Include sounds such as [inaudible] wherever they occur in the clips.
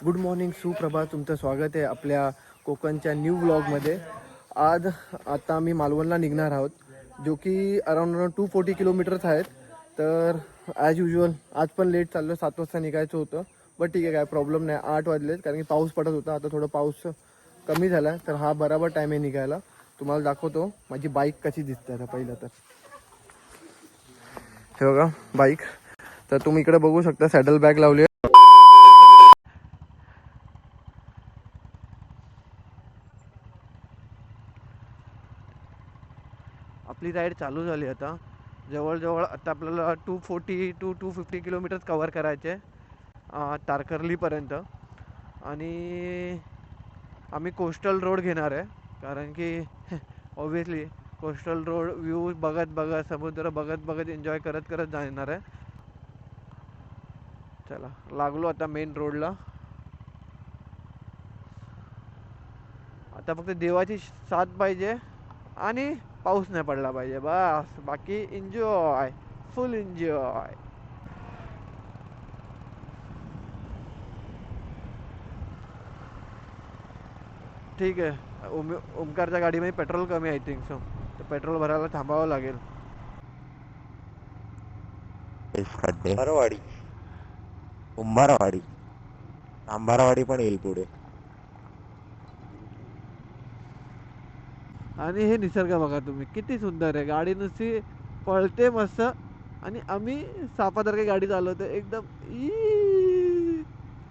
Good morning सुप्रभात तुमचं स्वागत आहे आपल्या कोकणच्या न्यू ब्लॉगमध्ये आज आता आम्ही मालवणला निघणार आहोत जो की around around two forty kilometres आहेत. तर ॲज युजल आज पण लेट चाललो सात वाजता निघायचं होतं बट ठीक आहे काय प्रॉब्लेम नाही. आठ वाजलेत कारण की पाऊस पडत होता आता थोडं पाऊस कमी झाला तर हा बराबर टाईम आहे निघायला. तुम्हाला दाखवतो माझी बाईक कशी दिसते आता पहिलं तर. हे बघा बाईक तर तुम्ही इकडे बघू शकता सॅडल बॅग लावली आपली राईड चालू झाली आता. जवळजवळ आता आपल्याला two forty to two fifty kilometres cover करायचे तारकर्लीपर्यंत. आणि आम्ही कोस्टल रोड घेणार आहे कारण की ऑब्विसली कोस्टल रोड व्ह्यू बघत बघत समुद्र बघत बघत एन्जॉय करत करत जाणार आहे. चला लागलो आता मेन रोडला आता फक्त देवाची साथ पाहिजे आणि पाऊस नाही पडला पाहिजे बस. बाकी एन्जॉय फुल एन्जॉय ठीक आहे. ओम ओमकारच्या गाडीमध्ये पेट्रोल कमी आहे थिंक सो तर पेट्रोल भरायला थांबावं लागेल. खड्डे अंबारवाडी कुंभारवाडी पण येईल पुढे. आणि हे निसर्ग बघा तुम्ही किती सुंदर आहे. गाडी नुसती पळते मस्त. आणि आम्ही सापासारखी गाडी चालवतो एकदम ई.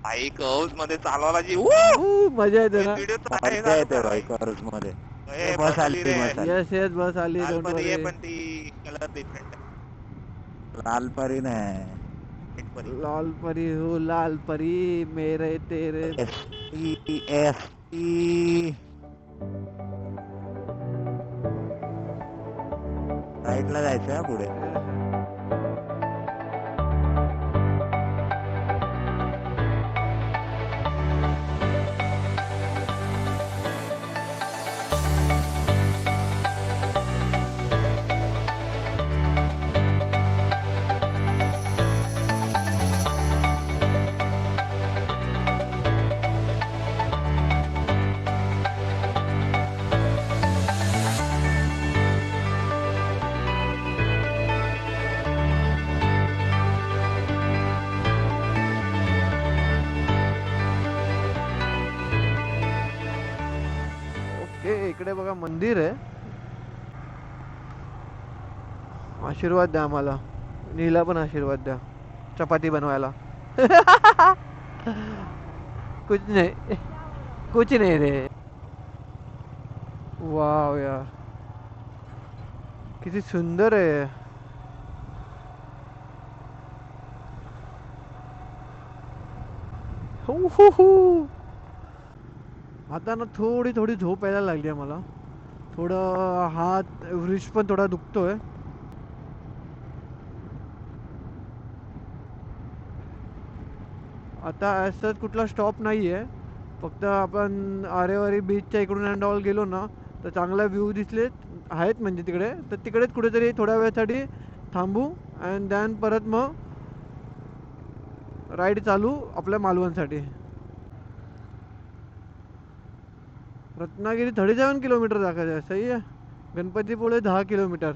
बाईक हाऊसमध्ये चालवायला जी ऊ, मजा येते ना. मजा येते बाईक हाऊसमध्ये ए, बस आली रे. बस आली. येस येस बस आली don't worry. पण ती कलर डिफरंट लाल परी नाही. लाल परी हो लाल परी मेरे तेरे. एस टी एस टी राईटला जायचं पुढे. इकडे बघा मंदिर आहे. आशीर्वाद द्या आम्हाला. नीला पण आशीर्वाद द्या. चपाती बनवायला. [laughs] कुछ नाही. कुछ नाही रे. वाव यार. किती सुंदर आहे. हू हू हू. आता ना थोडी थोडी झोप यायला लागली आहे मला. थोडं हात व्रिज पण थोडा दुखतोय. आता ॲज कुठला स्टॉप नाही आहे फक्त आपण आरेवारी बीचच्या इकडून अँड ऑल गेलो ना तर चांगला व्ह्यू दिसले आहेत म्हणजे तिकडे. तर तिकडेच कुठेतरी थोड्या वेळासाठी थांबू अँड दॅन परत मग राईड चालू आपल्या मालवणसाठी. रत्नागिरी थर्टी सेवन किलोमीटर दाखवायचं आहे सही आहे गणपतीपुळे दहा किलोमीटर.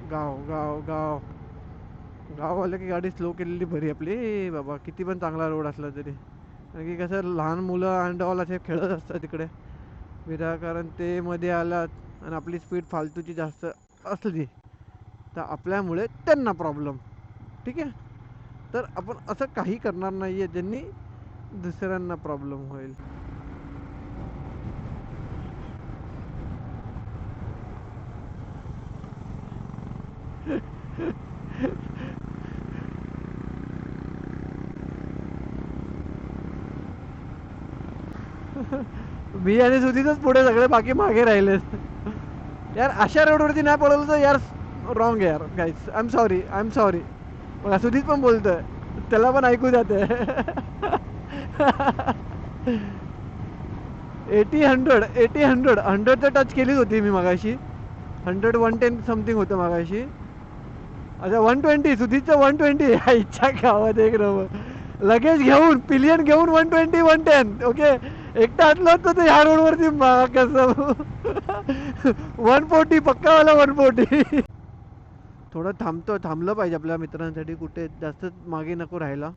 गाव गाव गाव. गाव आलं की गाडी स्लो केलेली बरी आपली. बाबा, किती पण चांगला रोड असला तरी. कारण की कसं, लहान मुलं अँड ऑल असे खेळत तिकडे. विनाकारण ते मध्ये आलात. आणि आपली स्पीड फालतूची जास्त असली तर आपल्यामुळे त्यांना प्रॉब्लेम ठीक आहे? तर आपण असं काही करणार नाही आहे ज्यांनी दुसऱ्यांना प्रॉब्लेम होईल. [laughs] मी आणि सुधीतच पुढे सगळे बाकी मागे राहिले यार अशा रोडवरती नाही पळवलं तर यार रॉंग यार guys I am sorry I am sorry मग सुधीत पण बोलतोय. त्याला पण ऐकू जाते eighty hundred eighty hundred hundred तर टच केलीच होती मी मगाशी. हंड्रेड वन टेन समथिंग होतं मगाशी. अच्छा वन ट्वेंटी सुधीतचं वन ट्वेंटी इच्छा गावात एक नंबर लगेच घेऊन पिलियन घेऊन one twenty one ten okay एकटा आणलं होतं ते ह्या रोडवरती. कसं? वन फोर्टी पक्कावाला वन फोर्टी. थोडं थांबतो थांबलं पाहिजे आपल्या मित्रांसाठी कुठे जास्त मागे नको राहायला.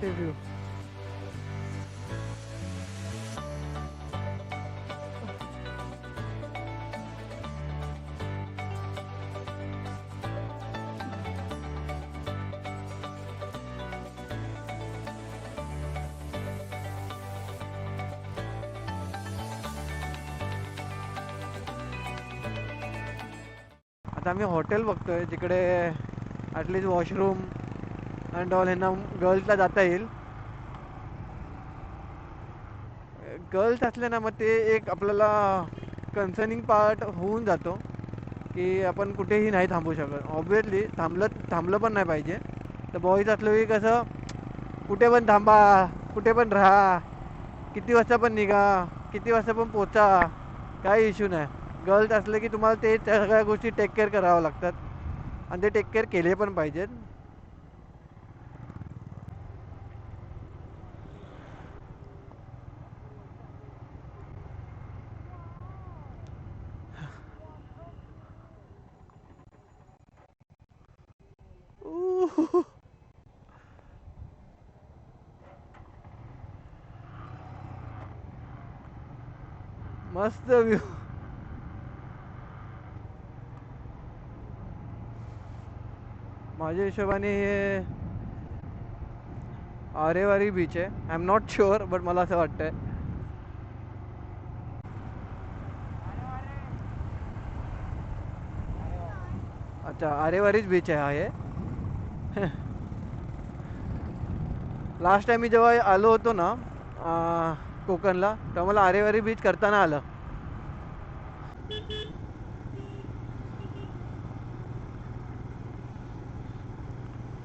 वॉट इज यू आता आम्ही हॉटेल बघतोय जिकडे ॲटलिस्ट वॉशरूम अँड ऑल ह्यांना गर्ल्सला जाता येईल. गर्ल्स असल्या ना मग ते एक आपल्याला कन्सर्निंग पार्ट होऊन जातो की आपण कुठेही नाही थांबू शकत. ऑब्विसली थांबलं थांबलं पण नाही पाहिजे. तर बॉईज असलं की कसं कुठे पण थांबा कुठे पण राहा. किती वाजता पण निघा किती वाजता पण पोचा काही इश्यू नाही. गर्ल्स असले की तुम्हाला ते त्या सगळ्या गोष्टी टेक केअर कराव्या लागतात. आणि ते टेक केअर केले पण पाहिजेत. मस्त व्ह्यू माझ्या हिशोबाने हे आरेवारी बीच आहे. I am not sure but मला असं वाटतंय. अच्छा आरेवारीच बीच आहे हा हे. लास्ट टाइम मी जेव्हा आलो होतो ना कोकणला तेव्हा मला आरेवारी बीच करताना आलं.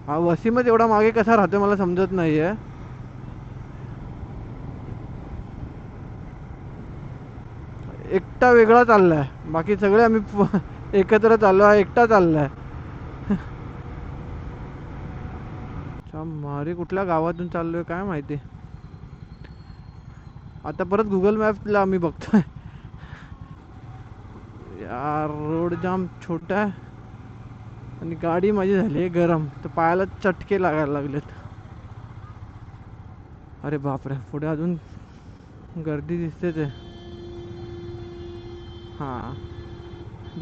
हा वसीमच एवढा मागे कसा राहतोय मला समजत नाहीये. एकटा वेगळा चाललाय. बाकी सगळे आम्ही एकत्र चाललो आहे एकटा चाललाय. [laughs] मारी कुठल्या गावातून चाललोय काय माहिती? आता परत गुगल मॅपला आम्ही बघतोय. यार रोड जाम छोटा आहे. आणि गाडी माझी झाली आहे गरम. तर पायाला चटके लागायला लागलेत. अरे बापरे पुढे अजून गर्दी दिसतेच आहे हां.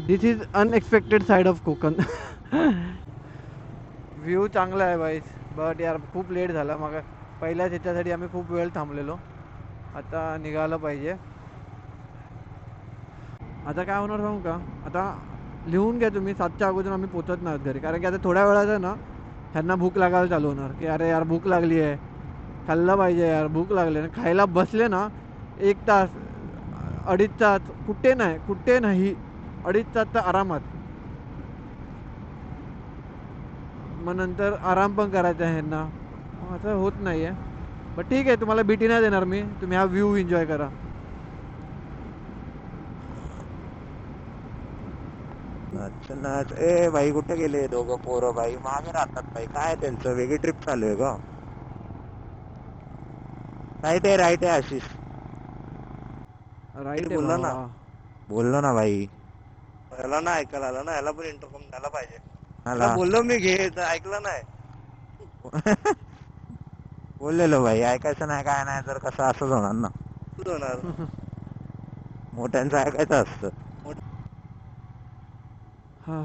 This is unexpected side of Konkan. [laughs] View चांगला आहे बाईस बट यार खूप लेट झाला मग. पहिल्याच ह्याच्यासाठी आम्ही खूप वेळ थांबलेलो. आता निघालं पाहिजे. आता काय होणार सांगू का? आता लिहून घ्या तुम्ही. सातच्या अगोदर आम्ही पोचत नाही घरी. कारण की आता थोड्या वेळाचं ना ह्यांना भूक लागायला चालू होणार. की अरे यार भूक लागली आहे. खाल्लं पाहिजे यार भूक लागली आहे. खायला बसले ना एक तास अडीच तास कुठे नाही कुठे नाही अडीच तास तर आरामात. मग नंतर आराम पण करायचा आहे ह्यांना मग असं होत नाही आहे बट ठीक आहे तुम्हाला बीटी नाही देणार मी. तुम्ही हा व्ह्यू एन्जॉय करा. अच्छा ना ए भाई कुठे गेले दोघं पोरं भाई? मागे राहतात भाई. काय त्यांचं? वेगळी ट्रिप चालू आहे का? राईट आहे राईट आहे आशिष. राईट बोलला ना. बोललो ना भाई. याला ना ऐकायला आलं ना याला पण इंटरकॉम द्यायला पाहिजे. बोललो मी घे तर ऐकलं नाही. [laughs] बोललेलो भाई ऐकायचं नाही काय नाही तर कसं असंच होणार ना? होणार. [laughs] मोठ्यांचं ऐकायचं असतं. हा,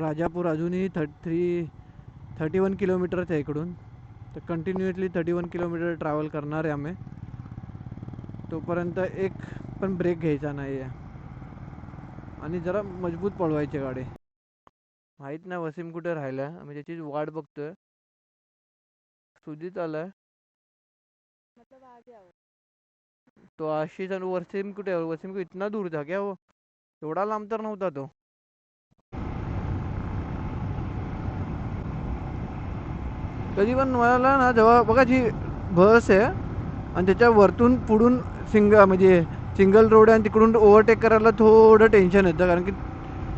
राजापूर अजूनही थर्ट थ्री थर्टी वन किलोमीटरच आहे इकडून. तर continuously thirty one kilometre travel करणार आहे आम्ही. तोपर्यंत एक पण ब्रेक घ्यायचा नाही आहे आणि जरा मजबूत पळवायची गाडी. माहीत नाही वसीम कुठे राहिला. आम्ही त्याची वाट बघतोय. सुजित आलाय. तो आशिष आणि वसीम कुठे आहे? वसीम को इतना दूर था क्या वो? एवढा लांब तर नव्हता तो. कधी पण मला ना जेव्हा बघा जी बस आहे आणि त्याच्या वरतून पुढून सिंग म्हणजे सिंगल रोड आहे आणि तिकडून ओव्हरटेक करायला थोडं टेन्शन येतं. कारण की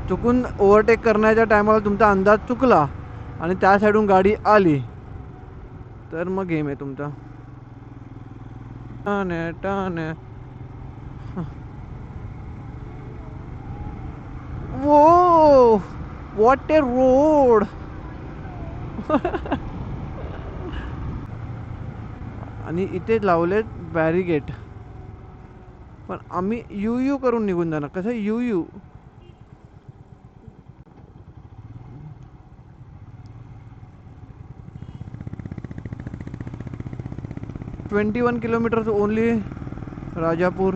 चुकून ओव्हरटेक करण्याच्या टायमाला तुमचा अंदाज चुकला आणि त्या साईडून गाडी आली. तर मग गेम आहे तुमचा. टाने टाने. वो वॉट ए रोड आणि इथे लावलेत बॅरिगेट पण आम्ही यू यू करून निघून जाणार. कसं? You you. Twenty one kilometres only Rajapur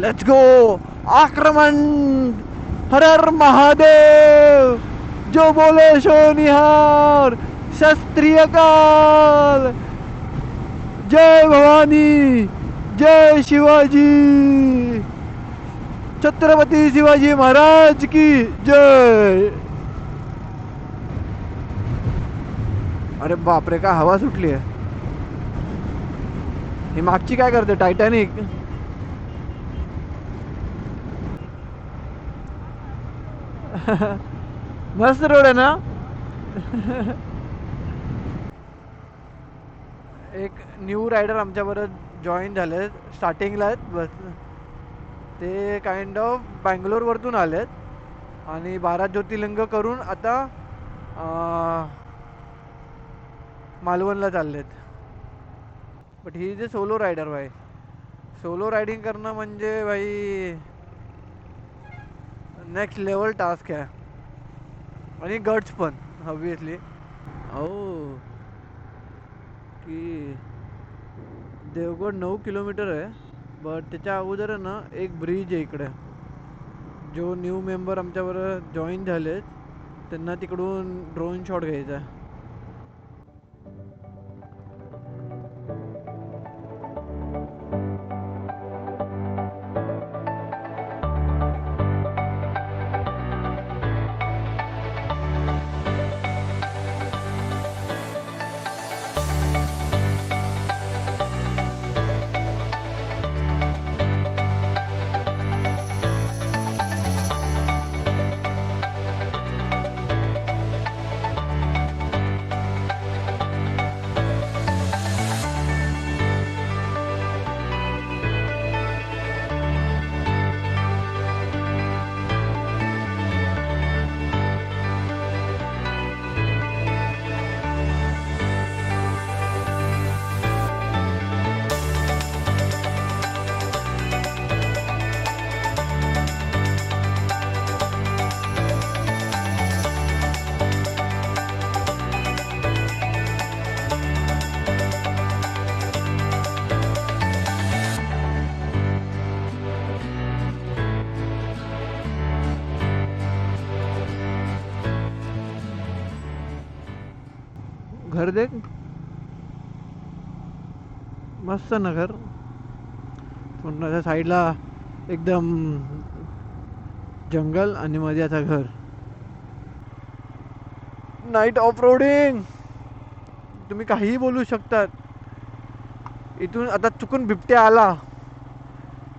let's go आक्रमण हर हर महादेव जो बोले शो निहार शास्त्रीय काल जय भवानी जय शिवाजी छत्रपति शिवाजी महाराज की जय अरे बापरे काय हवा सुटली आहे. ही मागची काय करते? टायटॅनिक [laughs] मस्त रोड आहे ना? [laughs] एक न्यू रायडर आमच्याबरोबर जॉईन झाले. स्टार्टिंगला आहेत बस. ते काइंड ऑफ बँगलोरवरतून आलेत. आणि बारा ज्योतिर्लिंग करून आता मालवणला चाललेत. बट ही जे सोलो रायडर भाई सोलो रायडिंग करणं म्हणजे भाई नेक्स्ट लेवल टास्क आहे. आणि गट्स पण ऑब्विसली हो की देवगड नऊ किलोमीटर आहे बट त्याच्या अगोदर आहे ना एक ब्रिज आहे इकडे. जो न्यू मेंबर आमच्याबरोबर जॉईन झालेत त्यांना तिकडून ड्रोन शॉट घ्यायचा आहे. घर देख। मस्त ना घर साईडला एकदम जंगल आणि मध्ये आता घर. नाईट ऑफ रोडिंग तुम्ही काहीही बोलू शकतात. इथून आता चुकून बिबट्या आला.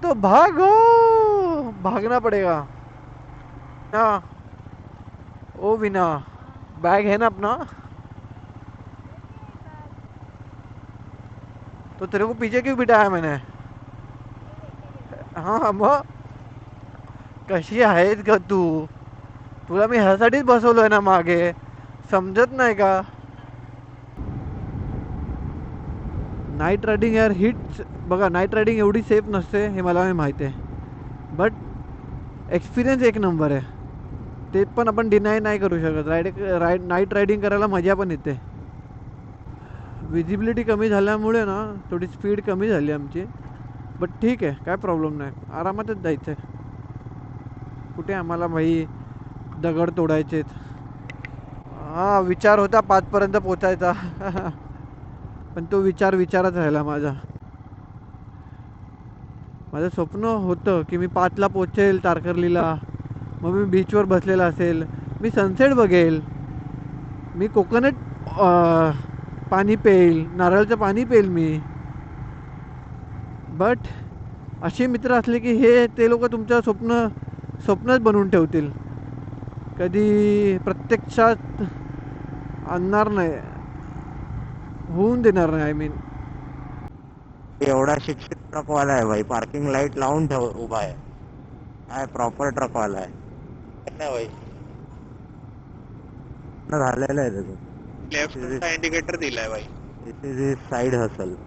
तो भाग हो! भागना पडेगा. ना ओ विना बॅग है ना अपना तो तेरे को पीछे क्यों बिठाया मैंने? हा मग कशी आहेस ग तू? तुला मी ह्यासाठीच बसवलोय ना मागे। समजत नाही का? नाईट रायडिंग यार हिट बघा नाईट रायडिंग एवढी सेफ नसते हे मला माहिती आहे. बट एक्सपिरियन्स एक नंबर आहे. ते पण आपण डिनाय नाही करू शकत. राईड राईड नाईट रायडिंग करायला मजा पण येते. विजिबिलिटी कमी झाल्यामुळे ना थोडी स्पीड कमी झाली आमची. बट ठीक आहे काय प्रॉब्लेम नाही. आरामातच जायचं आहे कुठे आम्हाला भाई दगड तोडायचेत हा विचार होता पाचपर्यंत पोचायचा. [laughs] पण तो विचार विचारच राहिला माझा. माझं स्वप्न होतं की मी पाचला पोचेल तारकर्लीला. मग मी बीचवर बसलेला असेल. मी सनसेट बघेल. मी कोकोनट पाणी पेईल नारळचं पाणी पेईल मी. बट असे मित्र असले की हे ते लोक तुमचं स्वप्न स्वप्नच बनवून ठेवतील. कधी प्रत्यक्षात आणणार नाही. होऊन देणार नाही आय मीन एवढा शिक्षित ट्रकवाला आहे भाई. पार्किंग लाइट लावून ठेव उभा आहे. काय प्रॉपर ट्रकवाला आहे. नाही भाई. झालेलं आहे त्याचं. लेफ्टचा इंडिकेटर दिलाय भाई. This is is side hustle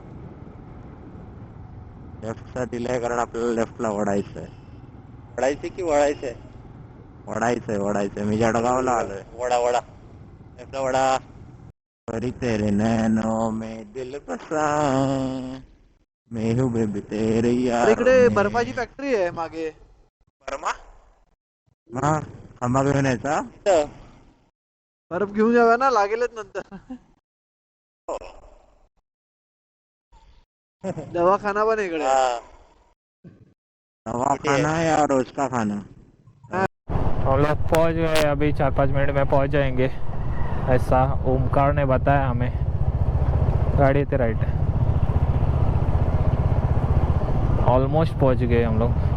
लेफ्टचा दिलाय कारण आपल्याला लेफ्टला वडायचं आहे वडायचे की वळायचंय? वडायचंय वडायचंय मी जळगावला आलोय. वडा वडा. लेफ्टला वडा. परी तेरे नैनो में दिल बसा. मैं हूँ बेबी तेरे यार इकडे में. बर्फाची फॅक्टरी आहे मागे. बर्मा? हा खांबा घेऊन यायचा बर्फ़ घेऊन जाऊया ना लागेलच नंतर। दवाखाना पण इकडे हा दवा खाना या रोज का खाना? हम लोग पहुँच गए अभी चार पाँच मिनट में पहुँच जाएँगे। ऐसा ओमकार ने बताया हमें। गाड़ी थे राइट ऑलमोस्ट पहुँच गए हम लोग।